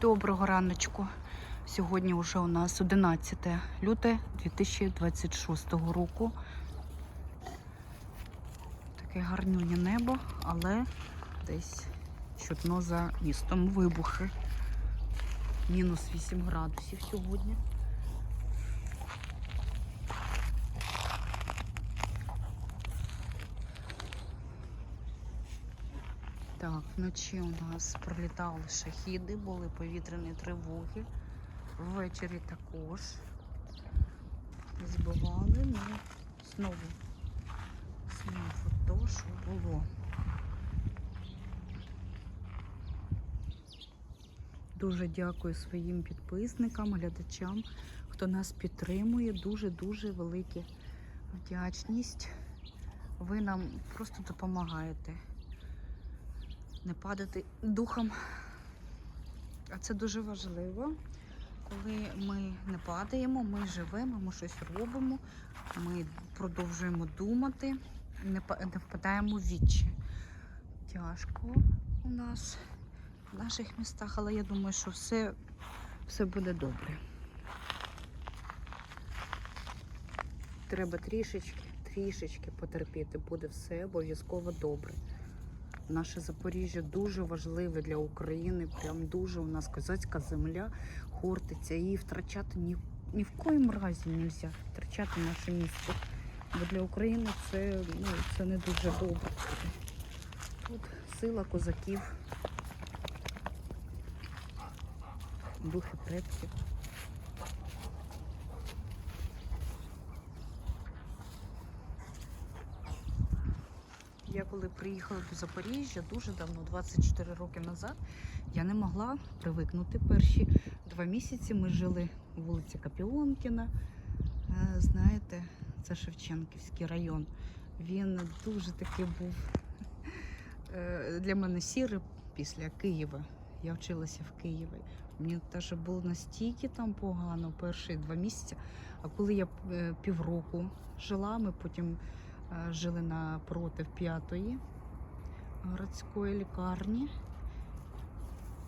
Доброго раночку. Сьогодні вже у нас 11 люте 2026 року. Таке гарнюнє небо, але десь чутно за містом вибухи. Мінус 8 градусів сьогодні. Так, вночі у нас пролітали шахіди, були повітряні тривоги. Ввечері також збивали, ну знову знову то, що було. Дуже дякую своїм підписникам, глядачам, хто нас підтримує. Дуже-дуже велика вдячність. Ви нам просто допомагаєте не падати духом. А це дуже важливо. Коли ми не падаємо, ми живемо, ми щось робимо, ми продовжуємо думати, не впадаємо в вічі. Тяжко у нас в наших містах, але я думаю, що все, все буде добре. Треба трішечки, трішечки потерпіти, буде все обов'язково добре. Наше Запоріжжя дуже важливе для України. Прям дуже у нас козацька земля, хортиця. Її втрачати ні, ні в коїм разі не можна втрачати наше місто. Бо для України це, ну, це не дуже добре. Тут сила козаків, духи предків. Коли приїхала до Запоріжжя дуже давно, 24 роки назад, я не могла привикнути. Перші два місяці ми жили у вулиці Капіонкіна. Е, Знаєте, це Шевченківський район. Він дуже такий був е, для мене сірий після Києва. Я вчилася в Києві. Мені теж було настільки там погано перші два місяці. А коли я е, півроку жила, ми потім жили напротив п'ятої городської лікарні.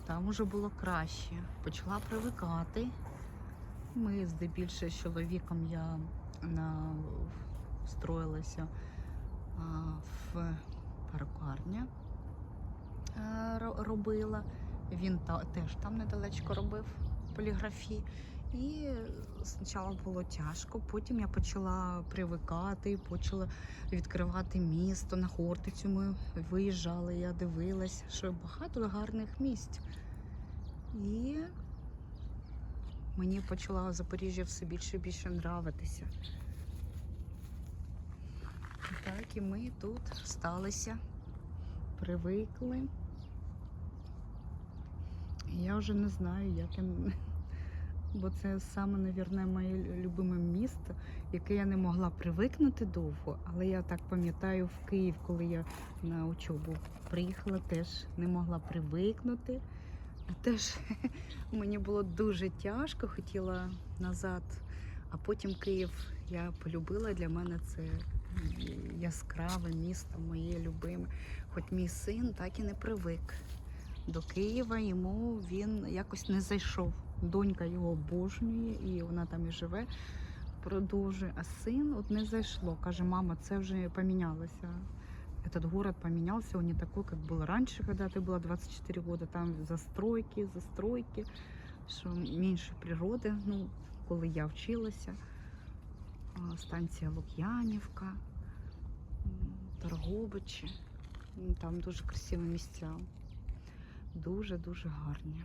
Там уже було краще. Почала привикати. Ми здебільшого з чоловіком я на, встроїлася в перукарня е, робила. Він теж там недалечко робив поліграфі. І спочатку було тяжко, потім я почала привикати, почала відкривати місто на Хортицю. Ми виїжджали, я дивилася, що багато гарних місць. І мені почала Запоріжжя все більше і більше нравитися. Так, і ми тут сталися, привикли. Я вже не знаю, як я. Бо це саме, навірно, моє любиме місто, яке я не могла привикнути довго, але я так пам'ятаю в Київ, коли я на учобу приїхала, теж не могла привикнути. Теж мені було дуже тяжко, хотіла назад. А потім Київ я полюбила. Для мене це яскраве місто, моє любиме. Хоч мій син так і не привик до Києва, йому він якось не зайшов. Донька його обожнює, і вона там і живе, продовжує. А син от не зайшло. Каже, мама, це вже помінялося. Этот город поменялся, он не такой, как был раньше, когда ты была 24 года. Там застройки, застройки, що менше природи. Ну, коли я вчилася, А, станція Лук'янівка, м, Торговичі. М, Там дуже красиві місця. Дуже-дуже гарні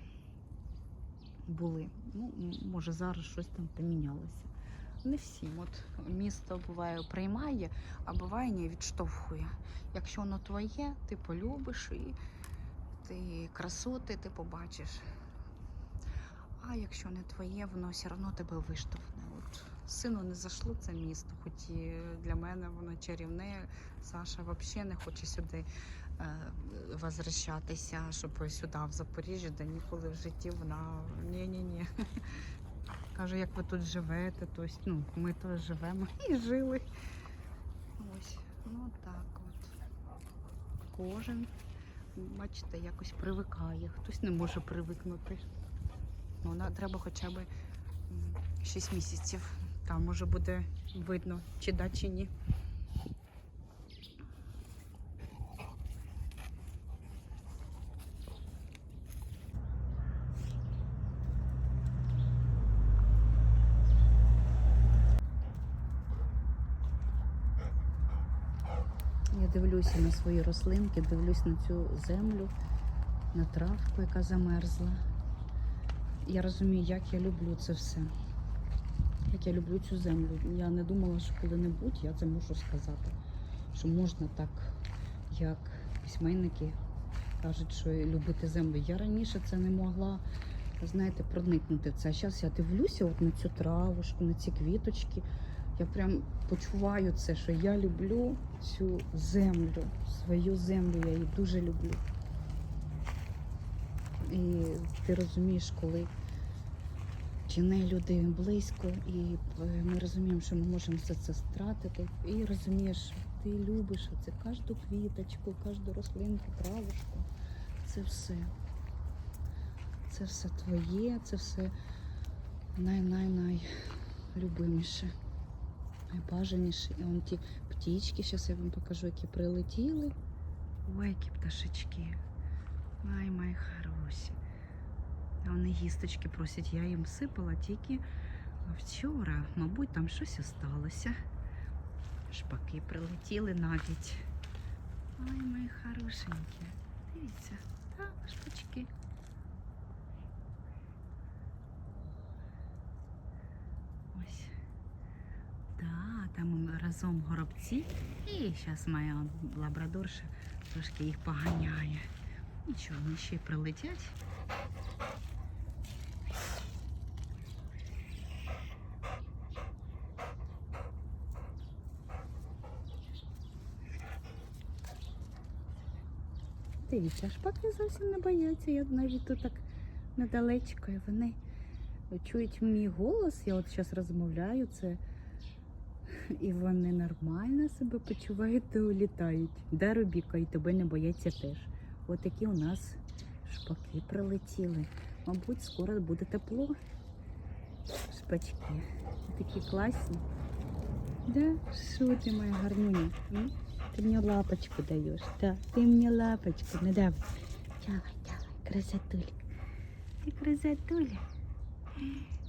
були. Ну, може, зараз щось там помінялося. Не всім. От місто буває приймає, а буває не відштовхує. Якщо воно твоє, ти полюбиш і ти красоти ти побачиш. А якщо не твоє, воно все одно тебе виштовхне. От сину не зайшло це місто, хоч і для мене воно чарівне. Саша взагалі не хоче сюди возвращатися, щоб сюди, в Запоріжжя, де ніколи в житті вона ні-ні-ні. Каже, як ви тут живете, тобто, ну, ми тут живемо і жили. Ось, ну так от. Кожен, бачите, якось привикає, хтось не може привикнути. Ну, на- треба хоча б 6 місяців. Там може буде видно, чи да, чи ні. Дивлюся на свої рослинки, дивлюсь на цю землю, на травку, яка замерзла. Я розумію, як я люблю це все. Як я люблю цю землю. Я не думала, що коли-небудь я це можу сказати. Що можна так, як письменники кажуть, що любити землю. Я раніше це не могла, знаєте, проникнути це. А зараз я дивлюся от на цю травушку, на ці квіточки. Я прям почуваю це, що я люблю цю землю, свою землю, я її дуже люблю. І ти розумієш, коли чи не люди близько, і е, ми розуміємо, що ми можемо все це стратити. І розумієш, ти любиш це кожну квіточку, кожну рослинку, травушку. Це все. Це все твоє, це все най-най-най любиміше найбажаніше. І он ті птічки, зараз я вам покажу, які прилетіли. Ой, які пташечки. Ай, мої хороші. А вони їсточки просять, я їм сипала тільки вчора. Мабуть, там щось осталося. Шпаки прилетіли навіть. Ай, мої хорошенькі. Дивіться, так, шпачки. Ось. Там разом горобці. І зараз моя лабрадорша трошки їх поганяє. Нічого, вони ще прилетять. Дивіться, шпаки зовсім не бояться. Я навіть тут так недалечко, і вони чують мій голос. Я от зараз розмовляю це. І вони нормально себе почувають і улітають. Да, Рубіка, і тебе не бояться теж. От такі у нас шпаки прилетіли. Мабуть, скоро буде тепло. Шпачки. Такі класні. Да? Що ти моя гарнюня? Ти мені лапочку даєш. Да. Ти мені лапочку не дав. Давай, давай, красотулька. Ти красотуля.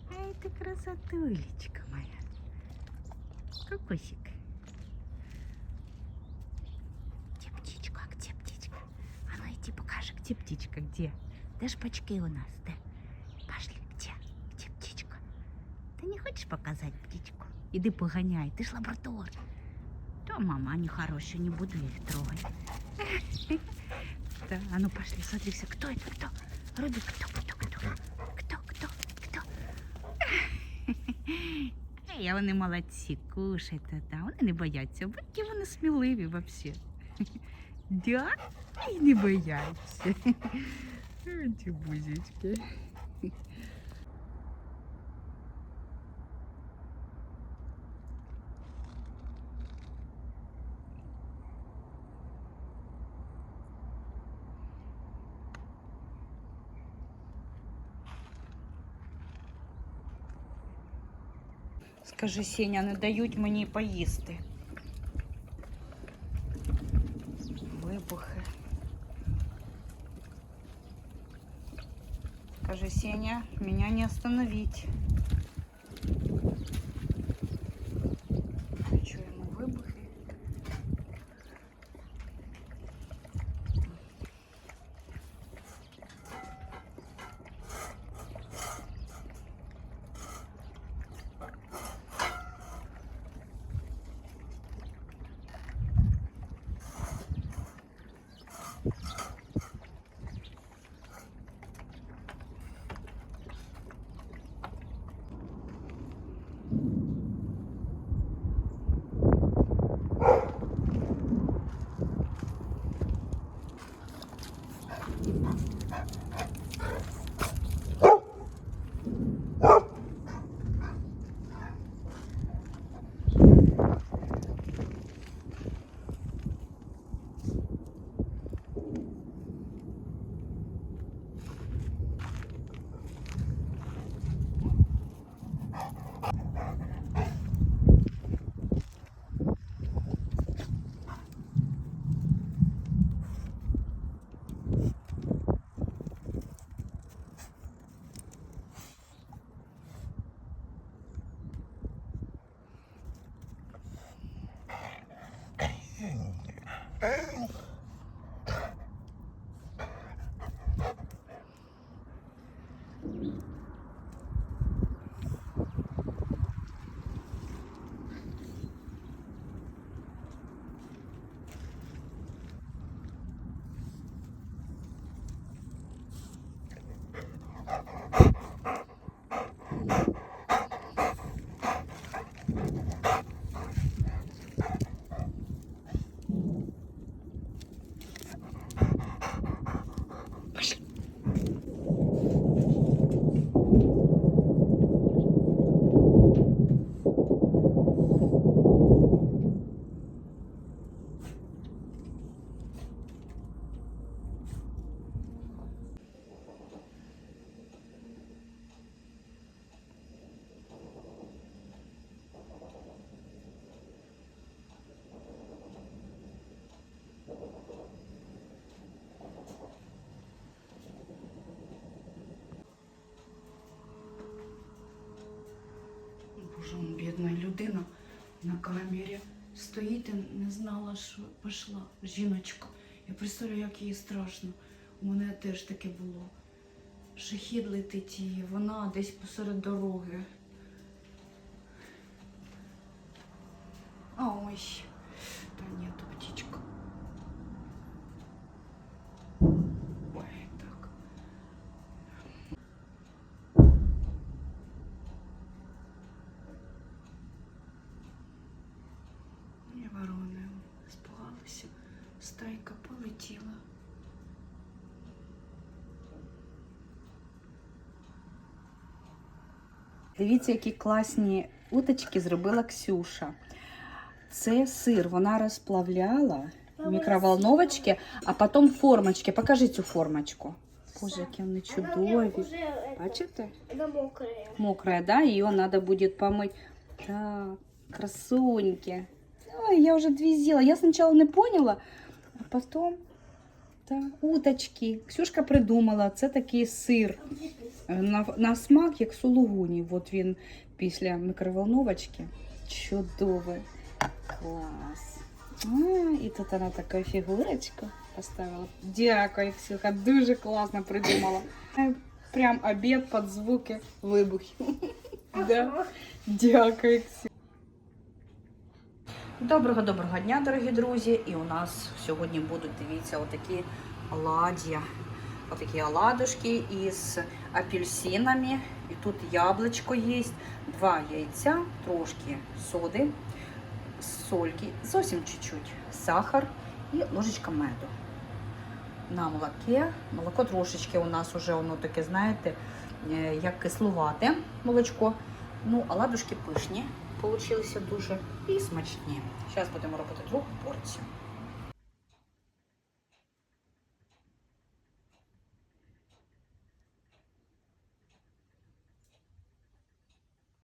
Ай, ти красотулечка моя. Кокосик. Где птичка? Где птичка? А ну иди покажи, где птичка, где? Где шпачки у нас, да? Пошли, где? Где птичка? Ты не хочешь показать птичку? Иди погоняй, ты ж лабрадор. Да, мама, они хорошие, не буду я их трогать. Да, а ну пошли, смотрите, кто это, кто? Руби, кто? Кто, А вони молодці, кушайте, да? вони не бояться, бо які вони сміливі взагалі. Да? І не бояться. Ті бузічки. Скажи, Сеня, не дають мені поїсти. Вибухи. Скажи, Сеня, меня не остановить. Ai. Он, бідна людина на камері стоїть і не знала, що пішла жіночка. Я представляю, як їй страшно. У мене теж таке було. Шахід летить її, вона десь посеред дороги. А ой, та ні, стайка полетіла. Дивіться, які класні уточки зробила Ксюша. Це сир, вона розплавляла в мікроволновочці, а потім в формочці. Покажи цю формочку. Боже, які вони чудові. Бачите? Она мокрая. Мокрая, да? Ее надо будет помыть. Так, красуньки. Ой, я уже две сделала. Я сначала не поняла, А потом... Так, уточки. Ксюшка придумала, це такий сир. Е, На, на смак, як сулугуні. От він після мікроволновочки. Чудовий. Клас. А, і тут вона таку фігурочку поставила. Дякую, Ксюха, дуже класно придумала. Е, Прям обід під звуки вибухів. Да. Дякую, Ксю. Доброго доброго дня, дорогі друзі. І у нас сьогодні будуть, дивіться, отакі оладья. Отакі оладушки із апельсинами. І тут яблучко є, два яйця, трошки соди, сольки, зовсім чуть-чуть, сахар і ложечка меду. На молоке. Молоко трошечки у нас вже воно таке, знаєте, е, як кислувате молочко. Ну, оладушки пишні, получилися дуже і смачні. Зараз будемо робити другу порцію.